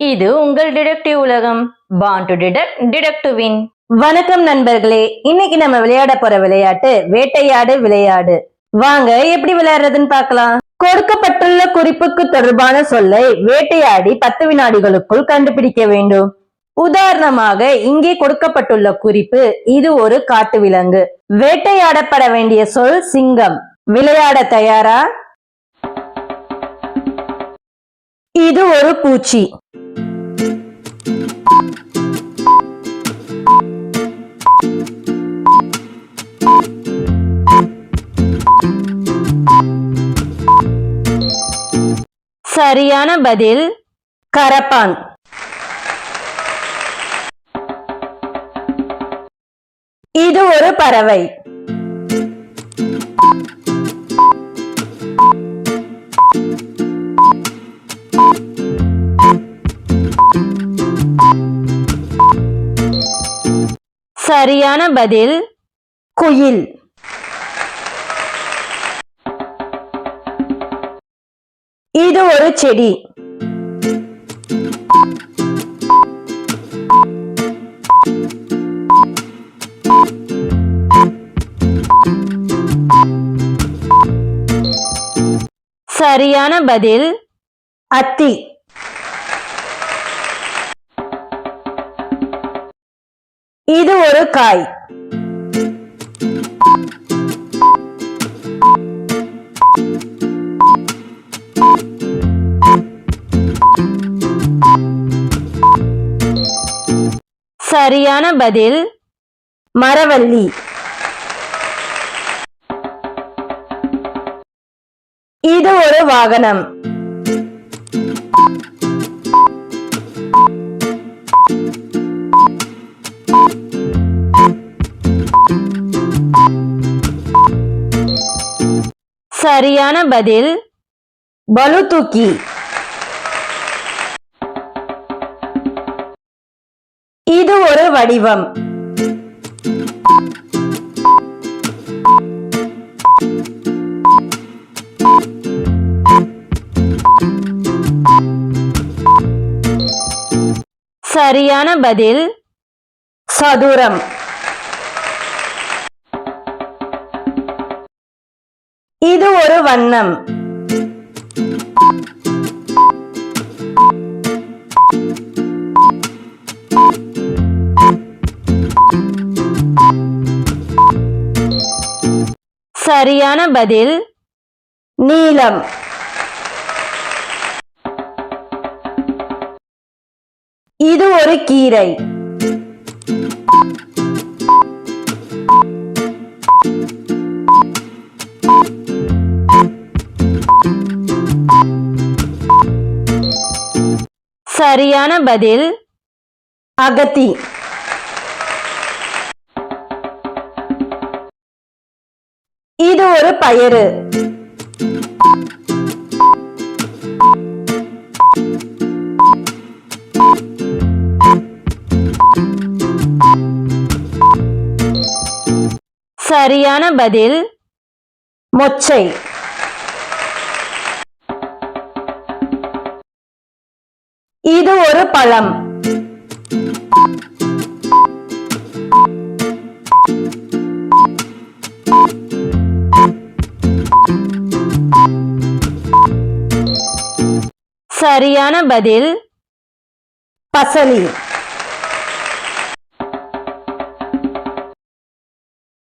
இது உங்கள் டிடெக்டிவ் உலகம் பான் டு டிடெக்ட் டிடெக்டிவின் வின் வணக்கம் நண்பர்களே இன்னைக்கு நம்ம விளையாட போற விளையாட்டு வேட்டையாடு விளையாடு. வாங்க எப்படி விளையாடுறதுன்னு பார்க்கலாம். கொடுக்கப்பட்டுள்ள குறிப்புக்கு தொடர்பான சொல்லை வேட்டையாடி பத்து வினாடிகளுக்குள் கண்டுபிடிக்க வேண்டும். உதாரணமாக இங்கே கொடுக்கப்பட்டுள்ள குறிப்பு இது ஒரு காட்டு விலங்கு. வேட்டையாடப்பட வேண்டிய சொல் சிங்கம். விளையாட தயாரா? இது ஒரு பூச்சி. சரியான பதில் கரப்பான். இது ஒரு பறவை. சரியான பதில் குயில். இது ஒரு செடி. சரியான பதில் அத்தி. இது ஒரு காய். சரியான பதில் மரவள்ளி. இது ஒரு வாகனம். சரியான பதில் பலு தூக்கி. இது ஒரு வடிவம். சரியான பதில் சதுரம். இது ஒரு வண்ணம். சரியான பதில் நீலம் இது ஒரு கீரை. சரியான பதில் அகத்தி. இது ஒரு பயறு. சரியான பதில் மொச்சை. இது ஒரு பழம். சரியான பதில் பசலி.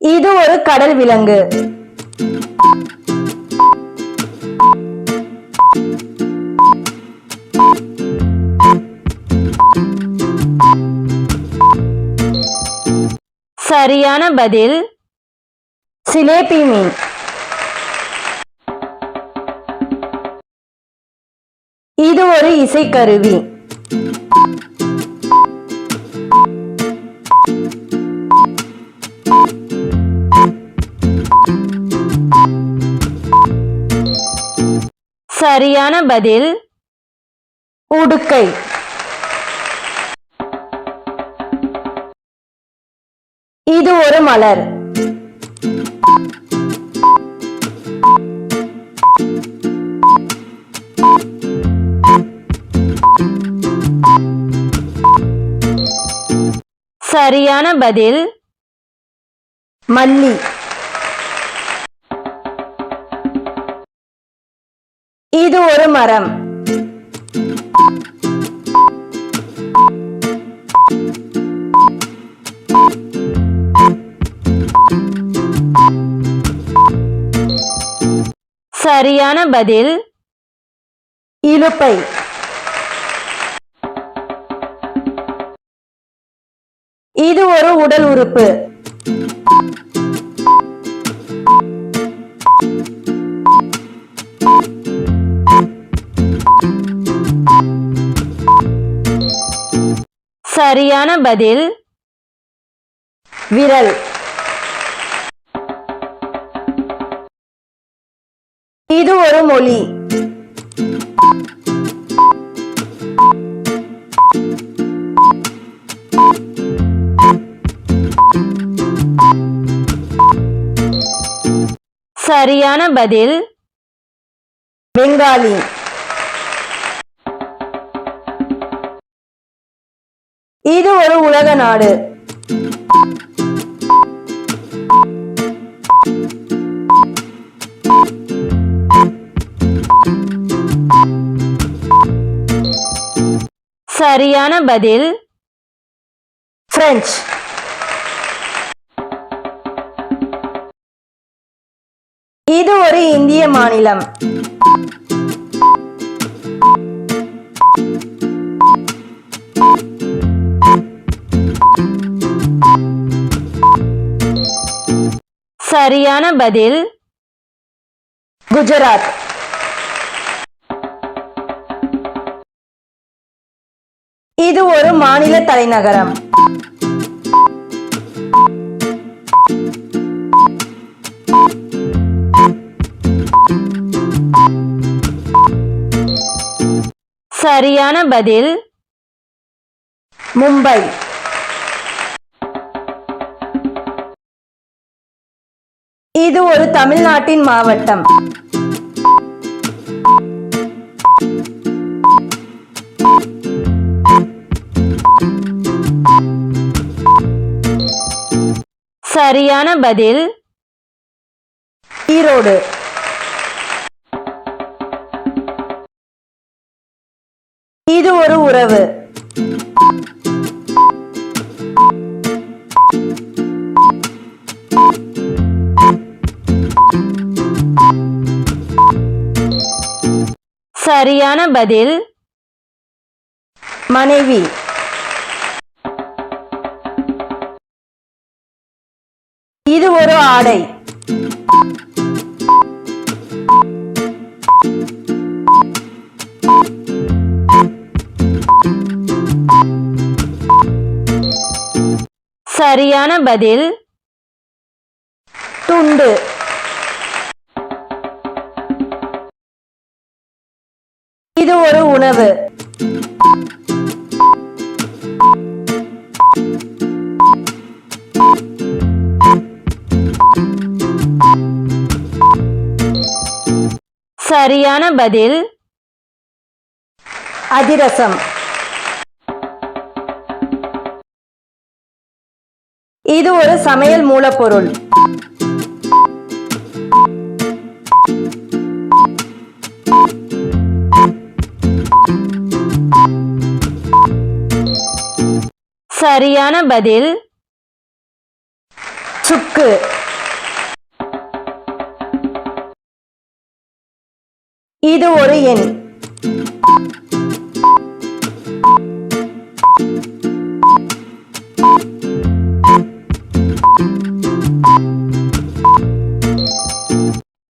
இது ஒரு கடல் விலங்கு. சரியான பதில் சிலேபி மீன். இது ஒரு இசைக்கருவி. சரியான பதில் உடுக்கை. இது ஒரு மலர். சரியான பதில். மல்லி. இது ஒரு மரம். சரியான பதில்? இலுப்பை. இது ஒரு உடல் உறுப்பு. சரியான பதில்? விரல். இது ஒரு மொழி. சரியான பதில் பெங்காலி. இது ஒரு உலக நாடு. சரியான பதில்? பிரெஞ்சு இது ஒரு இந்திய மாநிலம். சரியான பதில்? குஜராத். இது ஒரு மாநில தலைநகரம். சரியான பதில் மும்பை. இது ஒரு தமிழ்நாட்டின் மாவட்டம். சரியான பதில். ஈரோடு. இது ஒரு உறவு. சரியான பதில். மனைவி. இது ஒரு ஆடை. சரியான பதில். துண்டு. இது ஒரு உணவு. சரியான பதில். அதிரசம். இது ஒரு சமையல் மூலப்பொருள். சரியான பதில். சுக்கு. இது ஒரு எண்.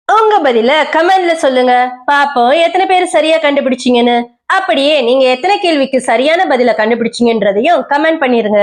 உங்க பதில கமெண்ட்ல சொல்லுங்க. பாப்போம் எத்தனை பேர் சரியா கண்டுபிடிச்சீங்கன்னு. அப்படியே நீங்க எத்தனை கேள்விக்கு சரியான பதில கண்டுபிடிச்சீங்கன்றதையும் கமெண்ட் பண்ணிருங்க.